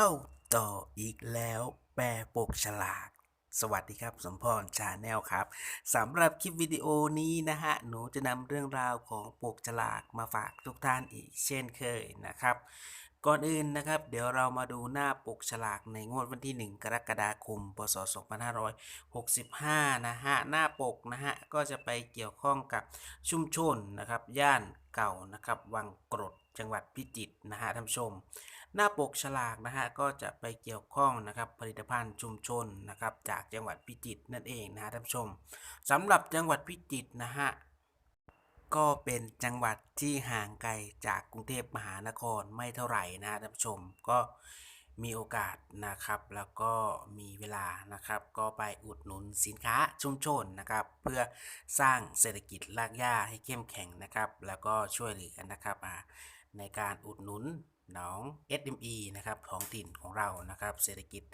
เข้าต่ออีกแล้วแปรปกฉลากสวัสดีครับ สมพรชาแนลครับสำหรับคลิปวิดีโอนี้นะฮะ หนูจะนำเรื่องราวของปกฉลากมาฝากทุกท่านอีกเช่นเคยนะครับ ก่อนอื่นนะครับ เดี๋ยวเรามาดูหน้าปกฉลากในงวดวันที่ 1 กรกฎาคม พศ 2565 นะฮะ หน้าปกนะฮะ ก็จะไปเกี่ยวข้องกับชุมชนนะครับ ย่านเก่านะครับ วังกรดจังหวัดพิจิตรนะฮะท่านผู้ชม หน้าปกฉลากนะฮะก็จะไปเกี่ยวข้องนะครับผลิตภัณฑ์ชุมชนนะครับจากจังหวัดพิจิตรนั่นเองนะฮะท่านผู้ชมสำหรับจังหวัดพิจิตรนะฮะก็เป็นจังหวัดที่ห่างไกลจากกรุงเทพมหานครไม่เท่าไหร่นะฮะท่านผู้ชมก็ มีโอกาสนะครับ แล้วก็มีเวลานะครับ ก็ไปอุดหนุนสินค้าชุมชนนะครับ เพื่อสร้างเศรษฐกิจรากหญ้าให้เข้มแข็งนะครับ แล้วก็ช่วยเหลือนะครับในการอุดหนุนน้อง SME นะครับท้องถิ่นของเรานะครับ เศรษฐกิจ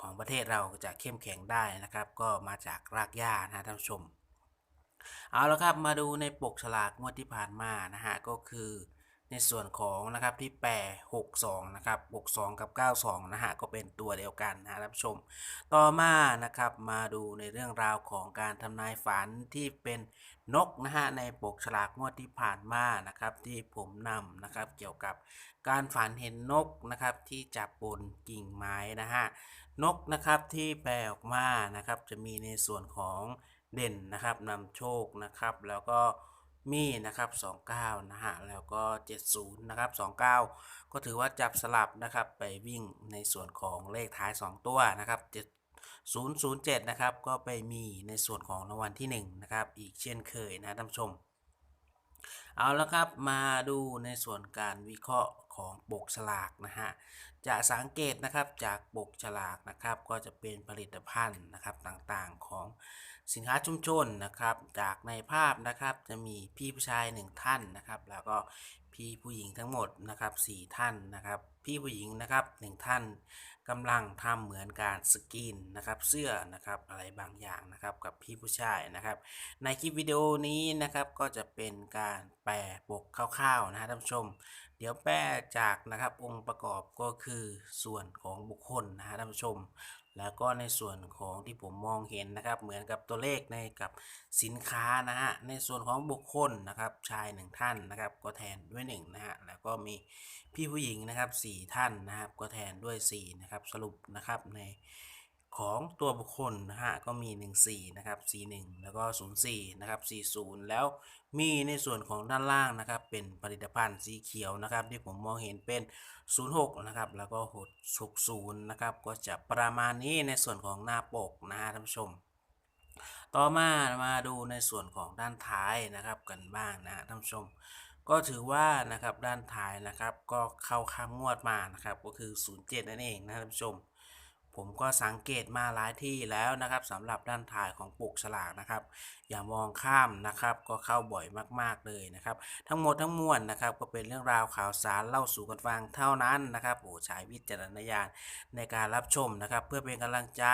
ของประเทศเราจะเข้มแข็งได้นะครับ ก็มาจากรากหญ้านะฮะท่านผู้ชม เอาละครับมาดูในปกฉลากงวดที่ผ่านมานะฮะก็คือ ในส่วนของนะครับที่แปร62 นะครับ 62 กับ 92 นะฮะก็เป็นตัวเดียวกันนะฮะท่านผู้ชม ต่อมานะครับมาดูในเรื่องราวของการทำนายฝันที่เป็นนกนะฮะในปกฉลากงวดที่ผ่านมานะครับที่ผมนำนะครับเกี่ยวกับการฝันเห็นนกนะครับที่จับบนกิ่งไม้นะฮะนกนะครับที่แปลออกมานะครับจะมีในส่วนของเด่นนะครับนำโชคนะครับแล้วก็ มีนะครับ 29 นะฮะ แล้วก็ 70 นะครับ 29 ก็ถือว่าจับสลับนะครับ ไปวิ่งในส่วนของเลขท้าย 2 ตัวนะครับ7 007 นะครับ ก็ไปมีในส่วนของรางวัลที่ 1 นะครับ อีกเช่นเคยนะท่านผู้ชม เอาละครับ มาดูในส่วนการวิเคราะห์ของปกฉลากนะฮะ จะสังเกตนะครับจากปกฉลากนะครับ ก็จะเป็นผลิตภัณฑ์นะครับต่างๆของ สินค้าชุมชนนะครับ จากในภาพนะครับจะมีพี่ผู้ชายหนึ่งท่านนะครับ แล้วก็พี่ผู้หญิงทั้งหมดนะครับสี่ท่านนะครับ พี่ผู้หญิงนะครับหนึ่งท่านกำลังทำเหมือนการสกินนะครับ เสื้อนะครับอะไรบางอย่างนะครับกับพี่ผู้ชายนะครับ ในคลิปวิดีโอนี้นะครับก็จะเป็นการแปลปกคร่าวๆนะฮะท่านผู้ชม เดี๋ยวแปลจากนะครับองค์ประกอบก็คือส่วนของบุคคลนะฮะท่านผู้ชม แล้วก็ในส่วนของที่ผมมองเห็นนะครับ เหมือนกับตัวเลขในกับสินค้านะฮะในส่วนของบุคคลนะครับชายหนึ่งท่านนะครับ ก็แทนด้วยหนึ่งนะฮะแล้วก็มีพี่ผู้หญิงนะครับสี่ท่านนะครับ ก็แทนด้วยสี่นะครับสรุปนะครับใน ของตัวบุคคลนะฮะก็มี 14 นะครับ 41 แล้วก็ 04 นะครับ 40 แล้วมีในส่วนของด้านล่างนะครับ เป็นผลิตภัณฑ์สีเขียวนะครับ ที่ผมมองเห็นเป็น 06 นะครับ แล้วก็ 60 นะครับ ก็จะประมาณนี้ในส่วนของหน้าปกนะฮะท่านผู้ชม ต่อมามาดูในส่วนของด้านท้ายนะครับกันบ้างนะท่านผู้ชมก็ถือว่านะครับด้านท้ายนะครับก็เข้าข้ามงวดมานะครับก็คือ 07 นั่นเองนะท่านผู้ชม ผมก็สังเกตมาหลายที่แล้วนะครับสำหรับด้านท้ายของปกฉลากนะครับ อย่ามองข้ามนะครับก็เข้าบ่อยมากๆเลยนะครับ ทั้งหมดทั้งมวลนะครับ ก็เป็นเรื่องราวข่าวสารเล่าสู่กันฟังเท่านั้นนะครับโอ้ใช้วิจารณญาณในการรับชมนะครับ เพื่อเป็นกำลังใจ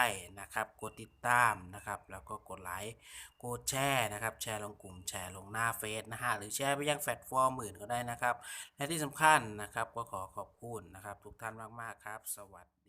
นะครับกดติดตามนะครับ แล้วก็กดไลค์กดแชร์นะครับ แชร์ลงกลุ่มแชร์ลงหน้าเฟซนะฮะหรือแชร์ไปยังแพลตฟอร์มอื่นก็ได้นะครับ และที่สำคัญนะครับก็ขอขอบคุณนะครับ ทุกท่านมากๆครับ สวัสดี